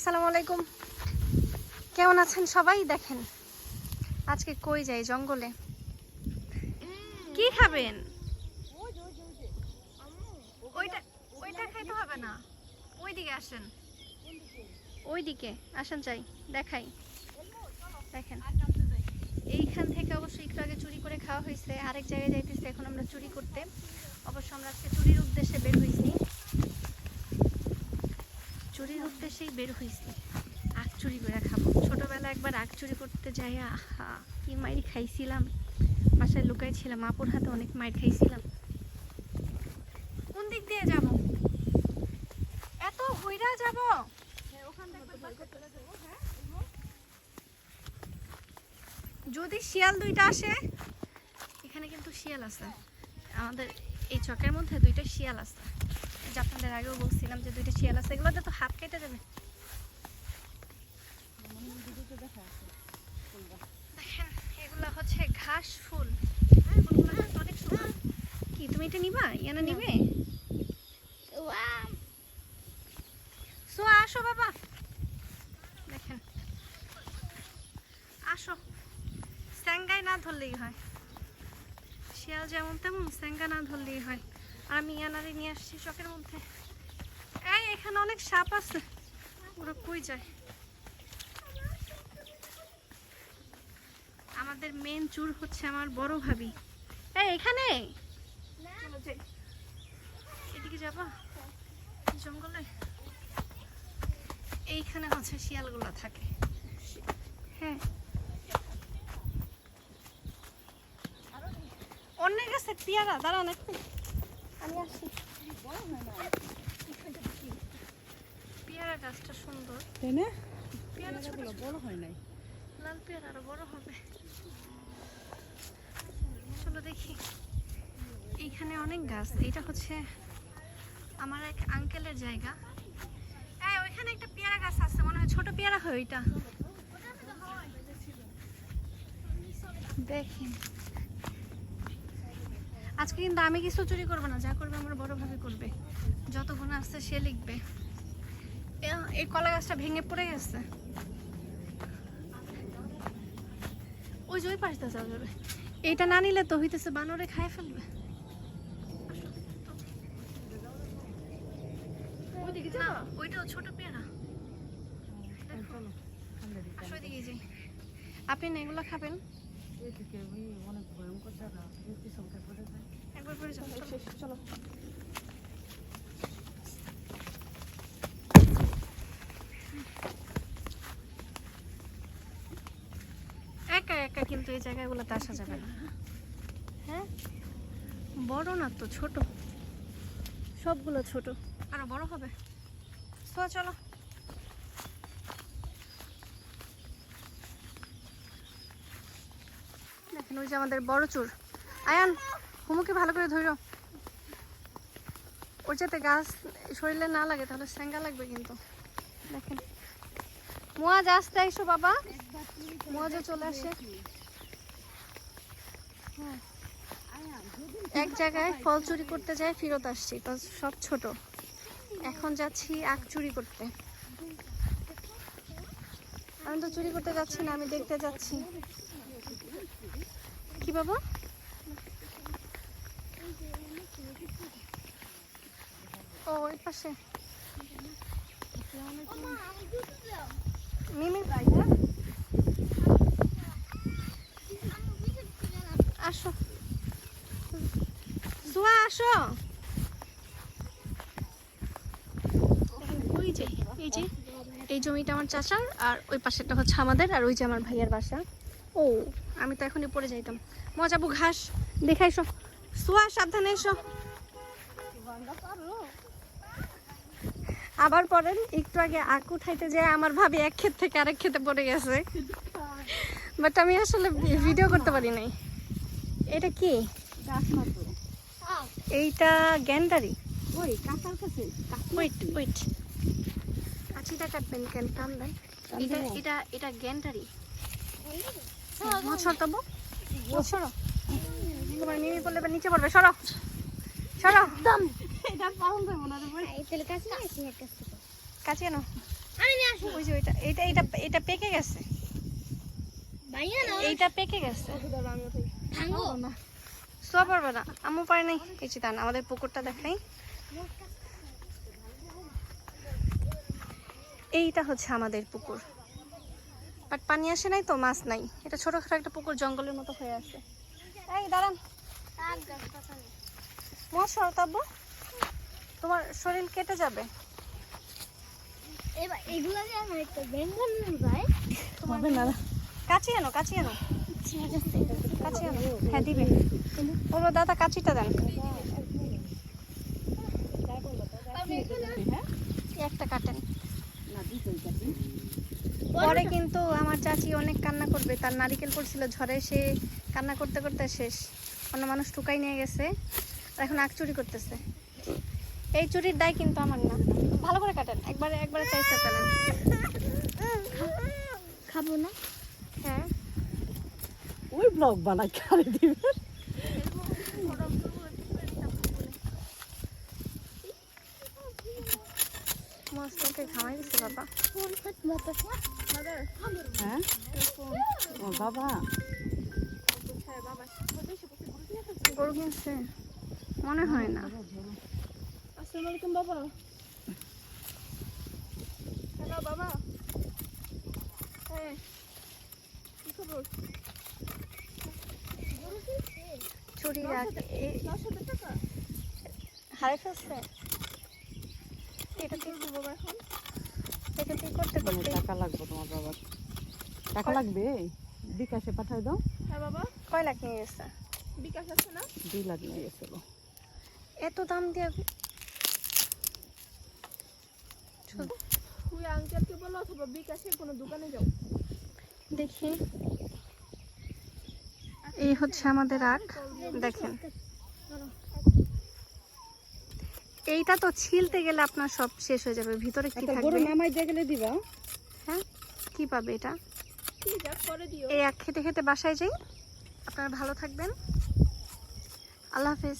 আসসালামু আলাইকুম। কেমন আছেন সবাই? দেখেন, আজকে কই যাই? জঙ্গলে। কি খাবেন? ওইটা ওইটা হবে না। আসেন। আসেন দেখাই। দেখেন। এইখান থেকে অবশ্যই আগে চুরি করে খাওয়া হয়েছে। আরেক জায়গায় যাইতেছে, এখন আমরা চুরি করতে। অবশ্য আমরা আজকে চুরির উদ্দেশ্যে বের হয়েছি চুরির উদ্দেশ্যেই বের হয়েছি আখ চুরি করে খাব। ছোটবেলা একবার আখ চুরি করতে যাই, আহা, কি মাইর খাইছিলাম। বাসায় লুকাইছিলাম, আপুর হাতে অনেক মাইর খাইছিলাম। কোন দিক দিয়ে যাব? এত হইরা যাব? যদি শিয়াল দুইটা আসে, এখানে কিন্তু শিয়াল আছে। আমাদের এই চকের মধ্যে দুইটা শিয়াল আছে। যে আপনাদের আগেও বলছিলাম যে দুইটা শিয়াল আছে এগুলোতে তো হাত কেটে যাবে। দেখেন এগুলো হচ্ছে ঘাস ফুল। হ্যাঁ, অনেক সুন্দর। কি তুমি এটা নিবা? ইয়ানা নিবে? সো আসো বাবা। দেখেন। আসো। না ধরলেই হয়। শিয়াল যেমন তেমন স্যাঙ্গা না ধরলেই হয়। আমি ইয়ানারে নিয়ে আসছি চকের মধ্যে। এই, এখানে অনেক সাপ আছে। ওরা কই যায়? আমাদের মেন চুর হচ্ছে আমার বড় ভাবি। এই, এখানে? এদিকে যাবা? জঙ্গলে? এইখানে হচ্ছে শিয়ালগুলো থাকে। হ্যাঁ। অন্যের কাছে পেয়ারা দাঁড়ান একটু। পেয়ারা গাছটা সুন্দর। তাই না? পেয়ারা ছোট বড় হয় নাই। লাল পেয়ারা আরও বড় হবে। চলো দেখি। এইখানে অনেক গাছ। এটা হচ্ছে আমার এক আঙ্কেলের জায়গা। এই ওইখানে একটা পেয়ারা গাছ আছে। মনে হয় ছোট পেয়ারা হয় ওইটা। দেখেন আজকে কিন্তু আমি কিছু চুরি করব না যা করবে আমার বড় ভাবে করবে। যত গুণ আসছে সে লিখবে। এই কলা গাছটা ভেঙে পড়ে গেছে। ওই যে ওই পাশটা যাবে। এইটা না নিলে তো হইতেছে বানরে খায় ফেলবে। ওইটাও ছোট পেয়ারা। আপনি না এগুলো খাবেন? অনেক ভয়ঙ্কর জায়গা ওই পিছনটা যায় একবার চলো। চলো একা একা কিন্তু এই জায়গাগুলোতে আসা যাবে না। হ্যাঁ? বড় না তো ছোট। সবগুলো ছোট। আরও বড় হবে। তো চলো। ওই যে আমাদের বড় চোর। আয়ান, হুমুকে ভালো করে ধরো। ওর যাতে গাছ শরীরে না লাগে, তাহলে স্যাঙ্গা লাগবে কিন্তু। দেখেন। মোয়াজ, আসতে আইসো বাবা। মজা চলে আসে। এক জায়গায় ফল চুরি করতে যাই ফেরত আসছি। সব ছোট। এখন যাচ্ছি আখ চুরি করতে। আমি তো চুরি করতে যাচ্ছি না, আমি দেখতে যাচ্ছি। কি বাবা? ও, ওই পাশে। মিমি, আসো। জুয়া আসো। ওই যে, এই যে, এই জমিটা আমার চাচার, আর ওই পাশেরটা হচ্ছে আমাদের, আর ওই যে আমার ভাইয়ার বাসা। ও। আমি তো এখনই পড়ে যাইতাম। মজাবু ঘাস দেখাইছো সোয়া সাবধানে এসো। আবার পরেন একটু আগে আখ উঠাইতে যায় আমার ভাবি এক ক্ষেত থেকে আরেক ক্ষেতে পড়ে গেছে। বাট আমি আসলে ভিডিও করতে পারি নাই। এটা কি? এইটা গ্যান্ডারি। ওই কাকার কাছে ওয়েট ওয়েট কাছিটা কাটবেন কেন? টান এটা এটা এটা গ্যান্ডারি। সর সরো। তোমার মিমি বললে এবার নিচে পড়বে সরো। সরো। এটা পাউন্ড দেবো না রে ভাই কাছে কেন? আমি নিয়ে আসব। ওই যে ওইটা এটা এটা এটা পেকে গেছে। এইটা পেকে গেছে। ভাঙো সোয়া পারবে না। আমু পারে নাই। দান আমাদের পুকুরটা দেখাই। এইটা হচ্ছে আমাদের পুকুর। বাট পানি আসে নাই তো মাছ নাই। এটা ছোটখাটো একটা পুকুর জঙ্গলের মতো হয়ে আছে। এই দাঁড়ান। মশা তাব্বু তোমার শরীর কেটে যাবে। না কাছি আনো কাছি আনো। কাছি আনো। হ্যাঁ দিবে। বলো দাদা কাছিটা দেন। একটা কাটেন। পরে কিন্তু আমার চাচি অনেক কান্না করবে। তার নারিকেল পড়ছিল ঝড়ে সে কান্না করতে করতে শেষ। অন্য মানুষ টুকাই নিয়ে গেছে আর এখন আখ চুরি করতেছে। এই চুরির দায় কিন্তু আমার না। ভালো করে কাটেন একবারে একবারে চাইতে পারেন খাব না? হ্যাঁ। ওই ব্লগ বানাই খালি দিবে মস্তকে বাবা। ফোন ফট মতো হ্যাঁ? ও বাবা। গরু কিনছে। মনে হয় না। আসসালামু আলাইকুম বাবা। হ্যালো বাবা। হ্যাঁ। কি খবর? চুরি রাখ। টাকা হারাই ফেলছে। এটা কি বাবা এখন এটা কি করতে মানে করতে টাকা লাগবে তোমার বাবার। টাকা লাগবে? বিকাশে পাঠাই দাও। হ্যাঁ বাবা। কয় লাখ নিয়ে গেছে? বিকাশ আছে না? দুই লাখ নিয়ে গেছিল এত দাম দিয়ে তুই আঙ্কেলকে বলো অথবা বিকাশের কোনো দোকানে যাও। দেখি। এই হচ্ছে আমাদের আখ দেখেন। এইটা তো ছিলতে গেলে আপনার সব শেষ হয়ে যাবে। ভিতরে কি একটা গরু থাকবে? নামাই দিয়ে গেলে দিবা। হ্যাঁ কি পাবে এটা? এই এক খেতে খেতে বাসায় যাই। আপনারা ভালো থাকবেন। আল্লাহ হাফেজ।